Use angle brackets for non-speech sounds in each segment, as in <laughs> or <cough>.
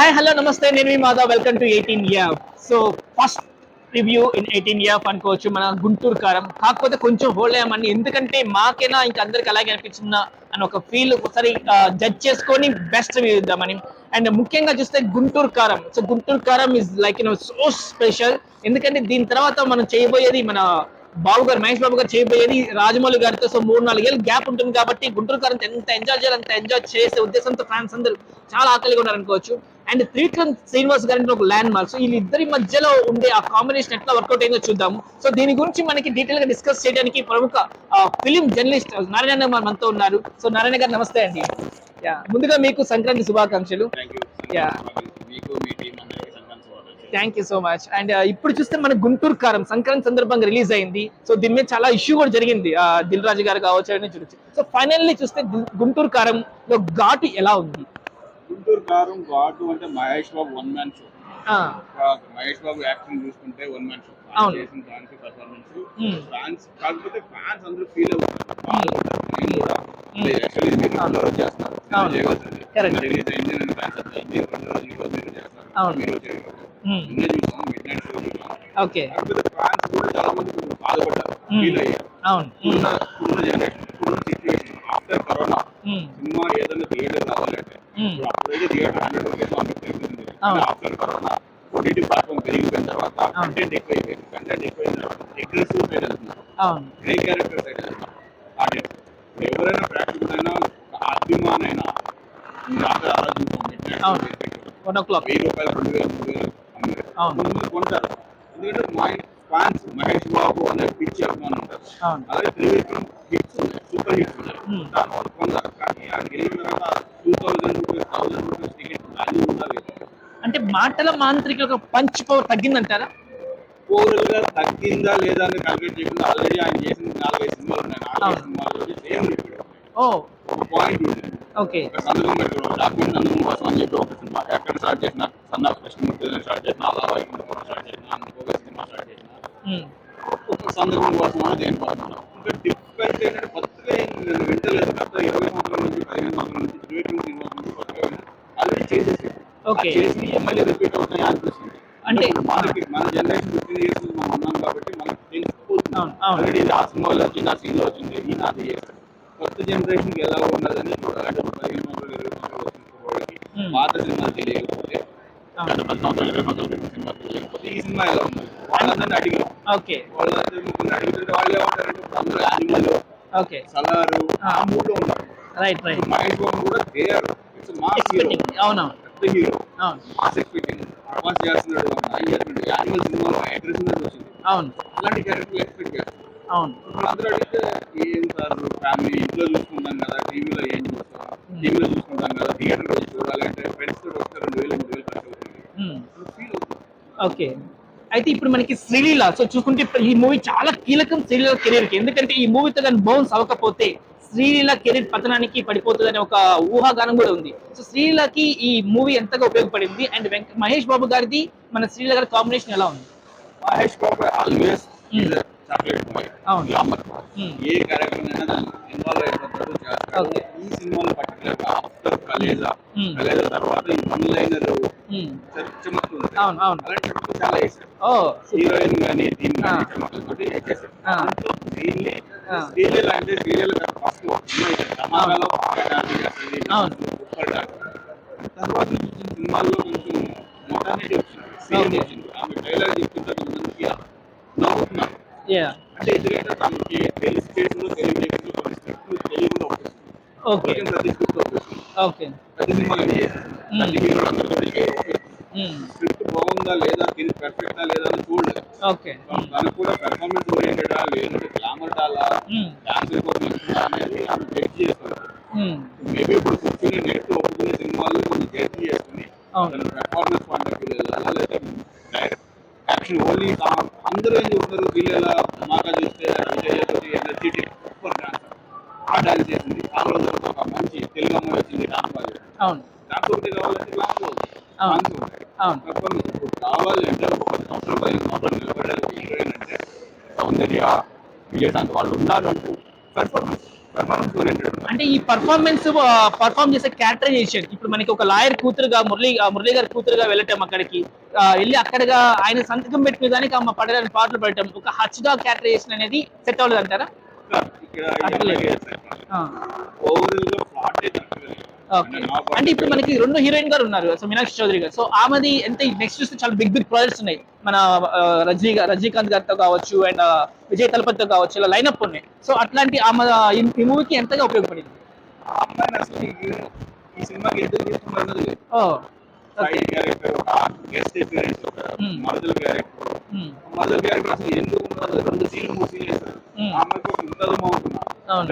Hi hello నమస్తే. నేను మీ Madhav. Welcome to eighteen year so first review in eighteen year అనుకోవచ్చు మన గుంటూరు కారం. కాకపోతే కొంచెం హోల్డ్ అయ్యామండి. ఎందుకంటే మాకైనా ఇంకా అందరికి అలాగే అనిపించిందా అని ఒక ఫీల్ ఒకసారి జడ్జ్ చేసుకొని బెస్ట్ రివ్యూ ఇద్దామని. అండ్ ముఖ్యంగా చూస్తే Guntur Kaaram. So Guntur Kaaram is like you know so special ఎందుకంటే దీని తర్వాత మనం చేయబోయేది మన బాబు గారు మహేష్ బాబు గారు చేయబోయేది రాజమౌళి గారితో సో మూడు నాలుగు ఏళ్ళు గ్యాప్ ఉంటుంది కాబట్టి గుంటూరు కారం ఎంత ఎంజాయ్ చేయాలి అంత ఎంజాయ్ చేసే ఉద్దేశంతో ఫ్యాన్స్ అందరూ చాలా ఆకలిగా ఉన్నారు అనుకోవచ్చు అండ్ త్రివిక్రమ్ శ్రీనివాస్ గారి ఒక ల్యాండ్ మార్క్ సో వీళ్ళిద్దరి మధ్యలో ఉండే ఆ కాంబినేషన్ ఎట్లా వర్కౌట్ అయిందో చూద్దాము. సో దీని గురించి మనకి డీటెయిల్గా డిస్కస్ చేయడానికి ప్రముఖ ఫిలిం జర్నలిస్ట్ నారాయణ గారు మనతో ఉన్నారు. సో నారాయణ గారు నమస్తే అండి. ముందుగా మీకు సంక్రాంతి శుభాకాంక్షలు. Thank you. Thank you so much and ఇప్పుడు చూస్తే మన గుంటూరు కారం సంక్రాంతి సందర్భంగా రిలీజ్ అయింది. సో దీని మీద చాలా ఇష్యూ కూడా జరిగింది. దిల్ రాజు గారు కావచ్చు చూడొచ్చు. సో ఫైనల్లీ చూస్తే గుంటూరు కారంలో ఘాటు ఎలా ఉంది? గుంటూరు కారం ఘాటు అంటే Mahesh Babu one man show Mahesh Babu action చూసుకుంటే వన్ మ్యాన్ షో. చేసిన దానికి పర్ఫార్మెన్స్. ఫ్యాన్స్ కాకపోతే ఫ్యాన్స్ అందరూ ఫీల్ అవుతారు. నేను కూడా. యాక్చువల్లీ మీరు రెండు రోజులు చేస్తున్నారు అవును. చేయవలసింది Correct. రిలీజ్ అయింది నేను ఫ్యాన్స్ అంతా ఇండియన్ రెండు రోజులు ఈ రోజు మీరు చేస్తారు అవును. మీరు చేయగలరు. నిన్నే చూసాం మిడ్ నైట్ షో చూసాం ఓకే కాకపోతే ఫ్యాన్స్ కూడా చాలా మంది బాధపడ్డారు. ఫీల్ అయ్యారు అవును జనరేషన్ ఇప్పుడున్న situation after corona um, cinema ఏదైనా థియేటర్ రావాలంటే ఉమ్, ఇప్పుడు అప్పుడైతే theatre hundred rupees one fifty ఉంది అవును. ఆఫ్టర్ కరోనా ఓటీటీ ప్లాట్ఫామ్ పెరిగిపోయిన తర్వాత అవును. కంటెంట్ ఎక్కువైపోయింది కంటెంట్ ఎక్కువైన తర్వాత అగ్రెసివ్ సైడ్ వెళ్తున్నారు అవును గ్రే క్యారెక్టర్ సైడ్ వెళ్తున్నారు ఆడియన్స్ ఇప్పుడు ఎవరైనా అభిమానైనా show వన్ ఓ క్లాక్ వెయ్యి రూపాయలు రెండు వేలు మూడు వేలు. కొంతమంది కొంటారు. ఎందుకంటే మా ఫ్యాన్స్ మహేష్ బాబు అనే పిచ్చి అభిమానం ఉంటారు. అలాగే త్రివిక్రమ్ సూపర్ హిట్స్ పొందారు కానీ అక్కడికి వెళ్ళిన తర్వాత two rupees rupees ticket value అంటే మాటల మాంత్రిక పంచ్ పవర్ తగ్గిందంటారా? ఓవరాల్గా తగ్గిందా లేదా అని క్యాల్కులేట్ చేయకుండా ఆల్రెడీ ఆయన చేసిన నాలుగైదు సినిమాలు ఉన్నాయి. నాలుగైదు. సినిమాలు సేమ్ ఓ. ఒక పాయింట్ ఉంటుంది ఓకే. ఒక సందర్భం డాక్యుమెంట్ కోసం అని చెప్పి ఒక సినిమా ఎక్కడ స్టార్ట్ చేసిన సన్న కృష్ణమూర్తి స్టార్ట్ చేసిన అలా వైకుంఠపురం స్టార్ట్ చేసిన సినిమా స్టార్ట్ చేసిన. ఒక సందర్భం కోసం దేని కోసం ఇంకా డిఫరెంట్ ఏంటంటే కొత్తగా నేను వింటలేదు గత ఇరవై సంవత్సరాల నుంచి పదిహేను సంవత్సరాల నుంచి ఇరవై తొమ్మిది సినిమా నుంచి కొత్తగా ఆల్రెడీ చేసేసి Okay. చేసి మళ్ళీ రిపీట్ అవుతాయి అనిపిస్తుంది అంటే- మనకి మన జనరేషన్ ఫిఫ్టీన్ ఇయర్స్ మనం ఉన్నాం కాబట్టి మనకి తెలిసిపోతుంది ఆల్రెడీ ఆ సినిమాలో వచ్చింది ఆ సీన్లో వచ్చింది ఈ నాది చేస్తాడు కొత్త జనరేషన్కి ఎలా ఉన్నదని చూడాలంటే పదిహేను సంవత్సరాలు ఇరవై సంవత్సరాలు వచ్చిన వాళ్ళకి పాత సినిమాలు తెలియకపోతే అవును. ఈ సినిమా ఎలా ఉంది వాళ్ళందరినీ అడిగాం ఓకే. వాళ్ళందరూ ముగ్గురు అడుగుతుంటే వాళ్ళు ఏమంటారంటే ఇప్పుడు అందరూ యానిమల్ ఓకే. సలారు ఆ. మూడు ఉన్నారు రైట్ రైట్ ఇప్పుడు మహేష్ బాబు కూడా దేర్ ఇట్స్ మాస్ హీరో అవునవును. పెద్ద హీరో అవును. మాస్ ఎక్స్పెక్టింగ్ ప్రభాస్ చేస్తున్నాడు ఆయన చేస్తున్నాడు యానిమల్ సినిమాలో అగ్రెసివ్ వచ్చింది అవును. అలాంటి క్యారెక్టర్ ఎక్స్పెక్ట్ చేస్తాం అవును. అందరూ అడిగితే ఏం సార్ ఫ్యామిలీ ఇంట్లో చూసుకుంటాం కదా టీవీలో ఏం చూస్తాం టీవీలో చూసుకుంటాం కదా థియేటర్లో చూడాలి అంటే ఫ్రెండ్స్ తోటి వస్తే రెండు వేలు ఓకే అయితే ఇప్పుడు మనకి శ్రీలీల సో చూసుకుంటే ఈ మూవీ చాలా కీలకం శ్రీలీల కెరీర్కి. ఎందుకంటే ఈ మూవీతో కానీ బౌన్స్ అవ్వకపోతే శ్రీలీల కెరీర్ పతనానికి పడిపోతుందనే ఒక ఊహాగానం కూడా ఉంది. సో శ్రీలీలకి ఈ మూవీ ఎంతగా ఉపయోగపడింది? అండ్ వెంక మహేష్ బాబు గారిది మన శ్రీలీల గారి కాంబినేషన్ ఎలా ఉంది? Mahesh Babu always Hmm. Chocolate boy. Glamour. ఏ అయినా ఇన్వాల్వ్ అయిపోతాడు చేస్తాడు Okay. ఈ సినిమాలో పర్టికులర్ ఆఫ్టర్ కలేజా. కలేజా తర్వాత ఈ వన్ లైనర్ చాలా వేసాడు హీరోయిన్ కానీ దీని. కానీ చమక్కులతోటి వేసేసాడు. దాంట్లో శ్రీలే Ah. శ్రీలీల అంటే ఫస్ట్ సమాజంలో బాగా డాన్స్ చేస్తుంది అవును. సూపర్ డాన్స్ తర్వాత సినిమాల్లో కొంచెం మొటానిటీ వచ్చింది ఆమె డైలాగ్ నవ్వుతున్నారు యా అంటే ఎందుకంటే తనకి తెలుగు స్టేట్లో తెలుగు రేడియోలో కొన్ని స్క్రిప్ట్లు తెలుగులో వచ్చేస్తుంది ఓకే కొంచెం ప్రతి స్క్రిప్ట్ వచ్చేస్తుంది ఓకే ప్రతి సినిమాలో ప్రతి హీరో అందరూ ఉమ్, స్క్రిప్ట్ బాగుందా లేదా ఇది పర్ఫెక్టా లేదా అని చూడలేదు ఓకే తను- తనకు కూడా పెర్ఫార్మెన్స్ ఓరియంటెడా లేదంటే గ్లామర్ డాలా ఉమ్, డాన్స్ రికార్డ్ చేస్తుందా అనేది ఆమె జడ్జ్ చేస్తారు ఉమ్, మేబీ ఇప్పుడు కూర్చుని నెట్ ఒప్పుకునే సినిమాలు కొన్ని జడ్జ్ చేసుకుని అవును. తన పెర్ఫార్మెన్స్ పాయింట్ ఆఫ్ వ్యూ వెళ్ళాలా లేదా డైరెక్ట్ యాక్షన్ ఓన్లీ అందరూ ఏం చెప్తారు? వీళ్ళ మాగా చూస్తే విజయ్ ఎనర్జెటిక్ సూపర్ డాన్స్ ఆ డాన్స్ చేసింది. ఆ రోజు ఒక మంచి తెలుగు అమ్మాయి వచ్చింది డాన్స్ బాగా అవును. డాన్స్ ఒకటి కావాలంటే డాన్స్ అవును. డాన్స్ అవును. ఇప్పుడు కావాలి అంటే ఒక పది సంవత్సరాలు పదిహేను సంవత్సరాలు అంటే సౌందర్య విజయశాంత్ వాళ్ళు ఉన్నారు అంటూ పెర్ఫార్మెన్స్ అంటే ఈ పర్ఫార్మెన్స్ పర్ఫార్మ్ చేసే క్యారెక్టరైజేషన్ ఇప్పుడు మనకి ఒక లాయర్ కూతురుగా మురళి మురళి గారి కూతురుగా వెళ్ళటం అక్కడికి వెళ్ళి అక్కడగా ఆయన సంతకం పెట్టిన దానికి అమ్మ పడడానికి పాటలు పెట్టడం ఒక హచ్గా క్యారెక్టరైజేషన్ అనేది సెట్ అవ్వలేదు అంటారా ఓకే. అంటే ఇప్పుడు మనకి రెండు హీరోయిన్ గారు ఉన్నారు సో మీనాక్షి చౌదరి గారు. సో ఆమెది ఎంత నెక్స్ట్ చూస్తే చాలా బిగ్ బిగ్ ప్రాజెక్ట్స్ ఉన్నాయి. మన రజనీ రజనీకాంత్ గారితో కావచ్చు అండ్ విజయ్ తలపతితో కావచ్చు ఇలా లైనప్ ఉన్నాయి. సో అట్లాంటి ఆమె ఈ- మూవీకి ఎంతగా ఉపయోగపడింది? ఈ- సినిమాకి. మరదల క్యారెక్టర్ మరదల క్యారెక్టర్ అసలు ఎందుకు రెండు సీన్లు మూడు సీన్లు వేస్తారు.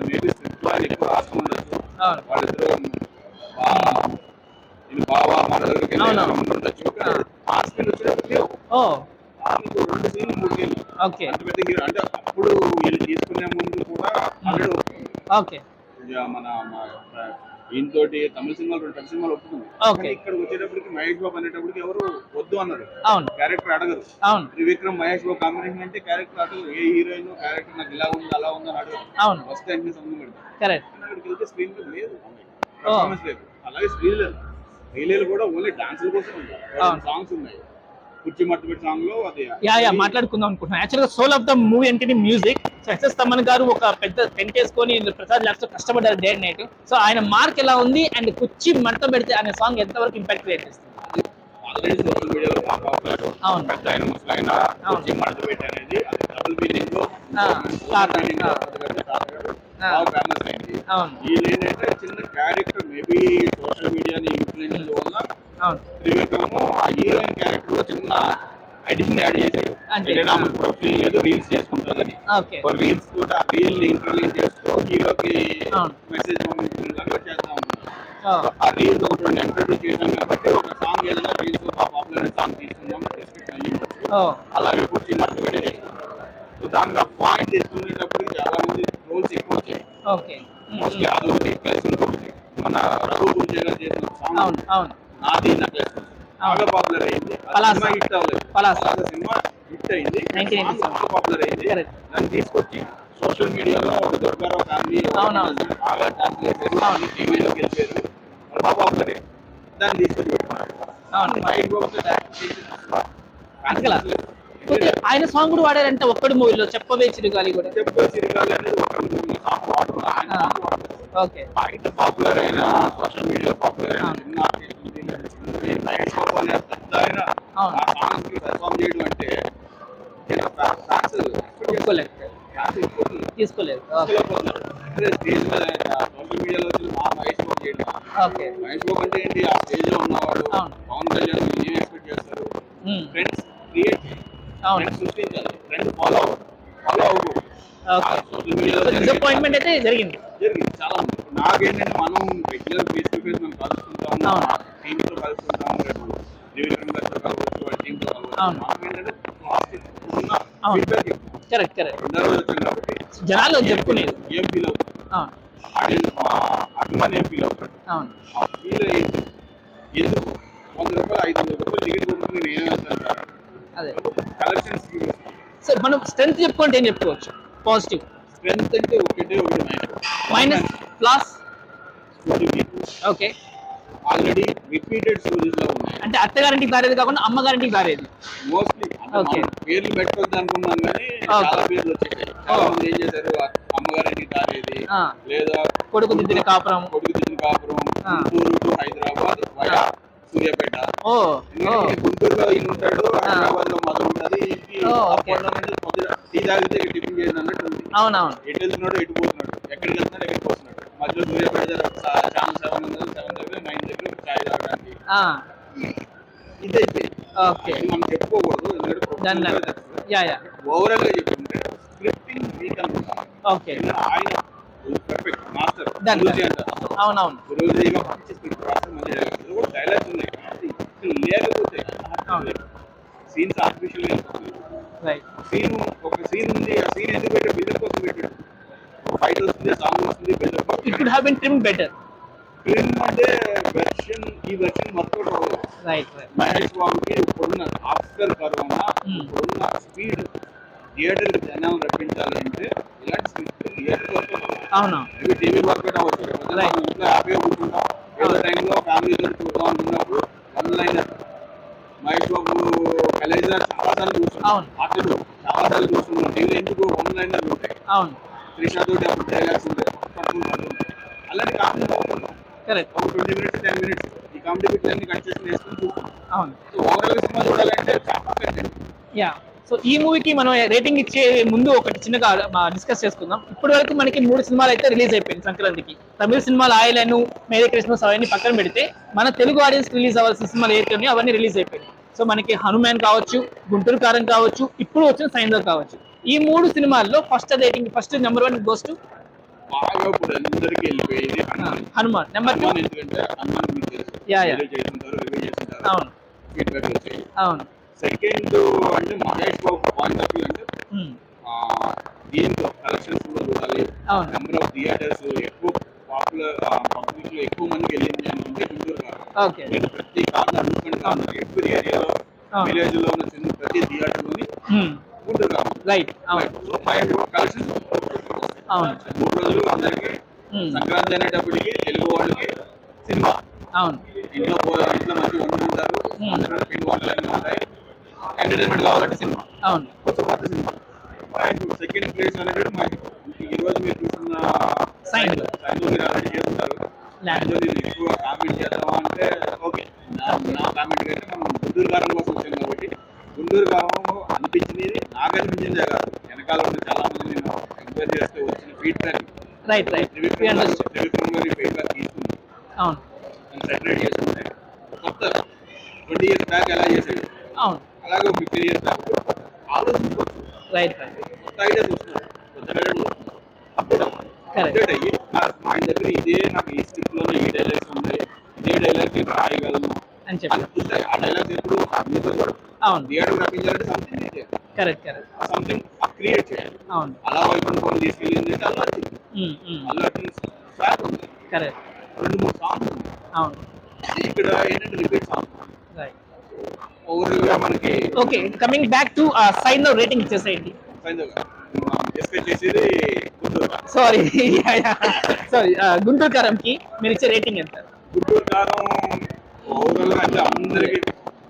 మేబీ స్క్రిప్ట్ ఎక్కువ అవును. వాళ్ళిద్దరు బా- ఇది బావ మరదలకి అవును. ఉండొచ్చు ఆ. స్క్రీన్ వచ్చేటప్పటికి ఓ. ఆమెకు రెండు సీన్లు మూడు సీన్లు ఓకే. అంత పెద్ద హీరో అంటే అప్పుడు వీళ్ళు తీసుకునే ముందు కూడా ఓకే. మన ఈయనతోటి తమిళ సినిమాలు రెండు పెద్ద సినిమాలు ఒప్పుకుంది. ఇక్కడికి వచ్చేటప్పటికి మహేష్ బాబు అనేటప్పటికి ఎవరు వద్దు అన్నారు అవును. క్యారెక్టర్ అడగరు. అవును. త్రివిక్రమ్ మహేష్ బాబు కాంబినేషన్ అంటే క్యారెక్టర్ అడగరు. ఏ హీరోయిన్ క్యారెక్టర్ నాకు ఇలా ఉంది అలా ఉంది అని అడగరు అవును. వస్తే అన్ని సంబంధం పెడతారు. కరెక్ట్ కానీ అక్కడికి వెళ్తే స్క్రీన్ లేదు. పర్ఫార్మెన్స్ లేదు. అలాగే స్క్రీన్ లేదు. రీలేలు కూడా ఓన్లీ డాన్సుల కోసం ఉంటారు. అవును. సాంగ్స్ ఉన్నాయి. కుర్చీ మట్టు పెట్టి సాంగ్లో అది యా యా మాట్లాడుకుందాం అనుకుంటున్నాను. యాక్చువల్గా సోల్ ఆఫ్ ద మూవీ అంటే మ్యూజిక్ సో ఎస్ఎస్ గారు ఒక పెద్ద టెంట్ వేసుకొని ప్రసాద్ ల్యాబ్స్లో కష్టపడ్డారు డే నైట్ సో ఆయన మార్క్ ఎలా ఉంది? అండ్ కుర్చీ మడత పెడితే అనే సాంగ్ ఎంతవరకు ఇంపాక్ట్ క్రియేట్ చేస్తుంది? ఆల్రెడీ సోషల్ మీడియాలో బాగా పాపులర్ అవును. పెద్ద ఆయన ముసలాయన కుర్చీ మడత పెట్టి అనేది అది డబుల్ మీనింగ్ చిన్న క్యారెక్టర్ మేబీ సోషల్ మీడియాని ఇన్ఫ్లుయెన్స్ వల్ల త్రివిక్రమ్ ఆ హీరోయిన్ క్యారెక్టర్లో చిన్న అడిషన్ యాడ్ రీల్స్ చేసుకుంటుందని. రీల్స్ కూడా రీల్ ఇంటర్వ్యూ చేస్తూ హీరోకి అవును. మెసేజ్ పంపించడం చేస్తా ఆ రీల్స్ ఒకటి కాబట్టి ఒక సాంగ్ ఏదైనా అలాగే కూర్చి మట్టు సో దానికి పాయింట్ తీసుకునేటప్పుడు చాలా మంది రోల్స్ ఎక్కువ వచ్చాయి. మోస్ట్లీ ఇంకొకటి మన రఘు చేసిన సాంగ్ నాది నెక్లెస్ బాగా పాపులర్ అయింది. పలాస. సినిమా హిట్ అవ్వలేదు. పలాస. పలాస సినిమా హిట్ అయింది. 1987. సాంగ్ బాగా పాపులర్ అయింది. దాన్ని తీసుకొచ్చి సోషల్ మీడియాలో ఒక దొరకారో ఫ్యామిలీ. బాగా చేశారు. టీవీలోకి వెళ్ళారు బాగా పాపులర్ దాన్ని తీసుకొచ్చి పెట్టుకున్నారు. పోతే ఆయన సాంగ్ కూడా వాడారంటే ఒక్కడి మూవీలో చెప్పవే చిరుగాలి కూడా. చెప్పు చిరకాలి అనేది ఒక ఆ. Song okay. బయట పాపులర్ అయిన సోషల్ మీడియా పాపులర్ అయిన తీసుకోలేదు. ఓకే. సోషల్ మీడియాలో వచ్చిన మా మహేష్ బాబు చేయడం. ఓకే. మహేష్ బాబు అంటే ఏంటి? ఆ స్టేజ్లో ఉన్నవాడు. పవన్ కళ్యాణ్ ఏం ఎక్స్పెక్ట్ చేస్తారు? ఉమ్, ఫ్రెండ్స్ క్రియేట్ అవును. ఫ్రెండ్స్ సృష్టించాలి ఫ్రెండ్స్ ఫాలో ఫాలో అవ్వకూడదు డిసప్పాయింట్మెంట్ అయితే జరిగింది. జరిగింది. చాలా ఉంది. నాకేంటంటే మనం రెగ్యులర్ ఫేస్ టు ఫేస్ మనం కలుస్తుంటాం. అవును. టీంతో కలుస్తుంటాం. రేపు గారితో కలవచ్చు వాళ్ళ టీంతో కలవచ్చు కరెక్ట్ కరెక్ట్ జనాలు చెప్పుకునేది. ఏం ఫీల్ అవుతుంది? అభిమాని ఏం ఫీల్ అవుతాడు? అవును. ఫీల్ ఎందుకు? వంద రూపాయలు ఐదు వందల రూపాయలు టికెట్ కొనుక్కుని నేను ఏమవుతాను సార్ అదే. కలెక్షన్స్ సో మనం స్ట్రెంత్ చెప్పుకుంటే ఏం చెప్పుకోవచ్చు? పాజిటివ్ స్ట్రెంత్ అంటే ఒకటే ఒకటి minus plus okay already repeated స్టోరీస్లో ఉన్నాయి. అంటే అత్తగారింటికి దారేది కాకుండా అమ్మగారింటికి దారేది మోస్ట్లీ Okay. పేర్లు పెట్టొద్దు అనుకున్నాం కానీ. చాలా పేర్లు వచ్చేసాయి మంది ఏం చేశారు? అమ్మగారింటి దారేది ఆ. లేదా కొడుకు దిద్దిన కాపురం. కొడుకు దిద్దిన కాపురం. ఆ. గుంటూరు టు హైదరాబాద్ సూర్యాపేట. గుంటూరులో ఈయన ఉంటాడు హైదరాబాద్లో టీ తాగితే టిఫిన్ చేసిన అన్నట్టు అవునవును. ఎటు వెళ్తున్నాడు ఎటు పోతున్నాడు ఎక్కడికి వెళ్తున్నాడు ఎక్కడికి పోతున్నాడు. మధ్యలో సూర్యాపేట దగ్గర ఛానల్ సెవెన్ ఉన్నది సెవెన్ దగ్గర నైన్ దగ్గర చాయ్ తాగడానికి. ఓకే. మనం చెప్పుకోకూడదు ఎందుకంటే ఓవరాల్గా చెప్పుకుంటే స్క్రిప్టింగ్ వీక్ ఓకే. ఆయన పర్ఫెక్ట్ మాస్టర్ అవునవును. మంచి కూడా డైలాగ్స్ ఉన్నాయి కాబట్టి లేకపోతే. సీన్స్ ఆర్టిఫిషియల్ రైట్ సీన్ ఒక సీన్ ఉంది ఆ సీన్ ఎందుకు పెట్టాడు? బిల్డప్ కోసం పెట్టాడు. ఫైట్ వస్తుంది సాంగ్ వస్తుంది buildup it could have been trim better film అంటే వెర్షన్ ఈ వెర్షన్ వర్కౌట్ అవ్వదు రైట్ మహేష్ బాబుకి ఇప్పుడున్న ఆస్కర్ కరోనా Hmm. ఇప్పుడున్న స్పీడ్ థియేటర్ జనం రప్పించాలి అంటే ఇలాంటి స్క్రిప్ట్ థియేటర్ అవును. అవి టీవీ వర్కౌట్ అవ్వచ్చు ఇంట్లో హ్యాపీగా కూర్చుంటాం ఏదో టైంలో ఫ్యామిలీ అనుకున్నప్పుడు వన్ లైన్ మహేష్ బాబు కలేజా చాలా సార్లు చూస్తున్నాం. అవును. అతడు చాలా సార్లు చూస్తున్నాం. టీవీ ఎందుకు వన్ ఉంటాయి? అవును. త్రిషా తోటి అప్పుడు డైలాగ్స్ ఉంటాయి. అలాంటి కామెడీ కరెక్ట్ ఒక ట్వంటీ మినిట్స్ టెన్ మినిట్స్ ఈ కామెడీ బిట్స్ అన్ని కన్సెషన్ వేసుకుని చూస్తాం అవును. సో ఓవరాల్ సినిమా చూడాలంటే చాలా యా సో ఈ మూవీకి మనం రేటింగ్ ఇచ్చే ముందు ఒకటి చిన్నగా డిస్కస్ చేసుకుందాం. ఇప్పటి వరకు మనకి మూడు సినిమాలు అయితే రిలీజ్ అయిపోయింది సంక్రాంతికి. తమిళ సినిమాలు ఆయలను మేరీ క్రిస్మస్ అవన్నీ పక్కన పెడితే మన తెలుగు ఆడియన్స్ రిలీజ్ అవ్వాల్సిన సినిమాలు ఏవైతే అవన్నీ రిలీజ్ అయిపోయినాయి. సో మనకి హనుమాన్ కావచ్చు గుంటూరు కారం కావచ్చు ఇప్పుడు వచ్చిన సైందవ్ కావచ్చు. ఈ మూడు సినిమాల్లో first rating first number one goes to? బాగా ఇప్పుడు అందరికీ వెళ్ళిపోయేది హనుమాన్. Number two? అవును. సెకండ్ అంటే Mahesh Babu point of view అంటే ఆ, దీంట్లో కలెక్షన్స్ కూడా చూడాలి. నెంబర్ ఆఫ్ థియేటర్స్ ఎక్కువ పాపులర్ పబ్లిక్లో ఎక్కువ మందికి వెళ్ళింది అనుకుంటే గుంటూరు కాదు. ప్రతి కార్నర్ అనుకోండి కార్నర్ ఎవ్రీ ఏరియాలో. విలేజ్లో ఉన్న చిన్న ప్రతి థియేటర్లోని గుంటూరు కాదు రైట్ సో బాబు కలెక్షన్స్. మూడు రోజులు అందరికి ఉమ్, సంక్రాంతి అనేటప్పటికి తెలుగు వాళ్ళకి సినిమా అవును ఇంట్లో పో- ఇంట్లో మంచి వండుకుంటారు Hmm. అందరూ పిండి వంటలు అన్నీ ఉంటాయి ఎంటర్టైన్మెంట్ కావాలంటే సినిమా. అవును. కొత్త కొత్త సినిమా. సెకండ్ ప్లేస్ అనేది మా ఈ రోజు మీరు చూస్తున్న. సైన్ మీరు ఆల్రెడీ చేస్తున్నారు నేను ఎక్కువ కామెంట్ చేద్దామా అంటే ఓకే. నా నా కామెంట్ కంటే మనం గుంటూరు కారం కోసం వచ్చాను కాబట్టి గుంటూరు కారం అనిపించింది నాకు అనిపించిందే కాదు. వెనకాల ఉన్న చాలా మంది నేను ఎంక్వైరీ చేస్తే వచ్చిన feedback right right Trivikram Trivikram గారి ఫీడ్బ్యాక్ తీసుకుంది. అవును. సెటరేట్ చేస్తుంటే కొత్త. ట్వంటీ ఇయర్స్ బ్యాక్ ఎలా చేసేది అవును. అలాగే ఇయర్స్ బ్యాక్ ఆలోచించుకోవచ్చు రైట్ కొత్త ఐడియాస్ వస్తున్నాయి కొత్త అప్డేట్ అయ్యి మా దగ్గర ఇదే నాకు ఈ స్క్రిప్ట్లోనే ఈ డైలాగ్స్ ఉన్నాయి. ఇదే డైలాగ్ నేను రాయగలను. అని చెప్పి ఆ డైలాగ్స్ ఎప్పుడు అవును. Theatre రప్పించాలంటే something correct correct something create చేయాలి. అవును. అలా వైపు కొన్ని తీసుకెళ్ళింది అంటే అల్లు అర్జున్ అల్లు స్వాగ్ ఉంది. కరెక్ట్ రెండు మూడు సాంగ్స్ ఉంది అవును. ఇక్కడ ఏంటంటే రిపీట్ సాంగ్ రైట్ ఓవరాల్గా మనకి ఓకే కమింగ్ బ్యాక్ టు సైన్లో రేటింగ్ ఇచ్చేసేయండి. చేసేది గుంటూరు సారీ సారీ <laughs> గుంటూరు కారంకి మీరు ఇచ్చే రేటింగ్ ఎంత? గుంటూరు కారం ఓవరాల్గా అంటే అందరికి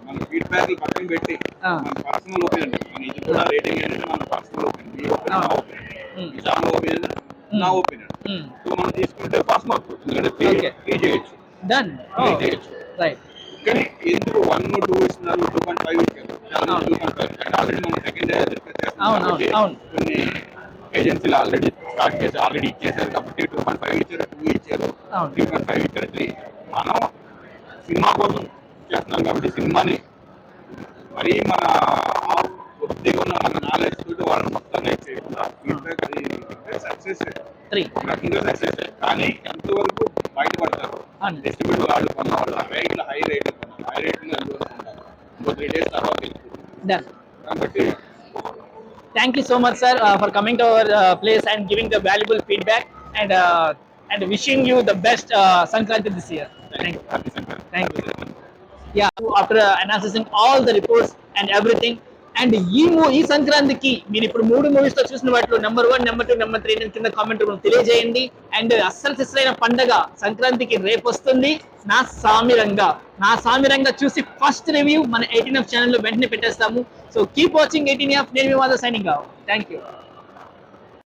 మన ఫీడ్బ్యాక్ పక్కన పెట్టి. మన పర్సనల్ ఒపీనియన్ మన ఇది కూడా రేటింగ్ ఏంటంటే మన పర్సనల్ ఒపీనియన్ మీ ఒపీనియన్ నా ఒపీనియన్ నా ఒపీనియన్ ఉమ్, సో మనం తీసుకుంటే పాస్ మార్క్ ఎందుకంటే చేయొచ్చు. డన్ త్రీ చేయొచ్చు. రైట్ కానీ ఎందుకు వన్ టూ ఇస్తున్నారు టూ పాయింట్ ఫైవ్ ఇచ్చారు. టూ పాయింట్ ఫైవ్ అంటే ఆల్రెడీ మనం సెకండ్ అవును, అవును, అవును. కొన్ని ఏజెన్సీలు ఆల్రెడీ స్టార్ట్ చేసి ఆల్రెడీ ఇచ్చేసారు కాబట్టి టూ పాయింట్ ఫైవ్ ఇచ్చారు టూ ఇచ్చారు. త్రీ పాయింట్ ఫైవ్ ఇచ్చారు త్రీ మనం సినిమా కోసం చేస్తున్నాం కాబట్టి సినిమాని మరీ మన కొద్దిగా ఉన్న మన నాలెడ్జ్ తోటి వాళ్ళని మొత్తంగా చేయకుండా ఫీడ్బ్యాక్ అది సక్సెస్ త్రీ ఒక రకంగా సక్సెస్ కానీ ఎంతవరకు బయటపడతారు అవును. డిస్ట్రిబ్యూట్ వాళ్ళు కొన్న వాళ్ళు రేట్లు హై రేట్ హై రేట్ ఉంటారు ఇంకో త్రీ డేస్ తర్వాత తెలుస్తుంది. డన్ కాబట్టి thank you so much sir for coming to our place and giving the valuable feedback and and wishing you the best Sankranti this year thank you happy Sankranti Thank you. yeah after uh, analyzing all the reports and everything and ఈ మూ ఈ సంక్రాంతికి మీరు ఇప్పుడు మూడు మూవీస్తో చూసిన వాటిలో number one number two number three కింద కామెంట్ తెలియజేయండి. అండ్ అస్సలు సిస్సైన పండగ సంక్రాంతికి రేపు వస్తుంది. నా సామిరంగా నా సామిరంగా చూసి ఫస్ట్ రివ్యూ మన ఎయిటీన్ ఎఫ్ ఛానల్లో వెంటనే పెట్టేస్తాము. So keep watching eighteen F నేను మీ సైనింగ్ థ్యాంక్ యూ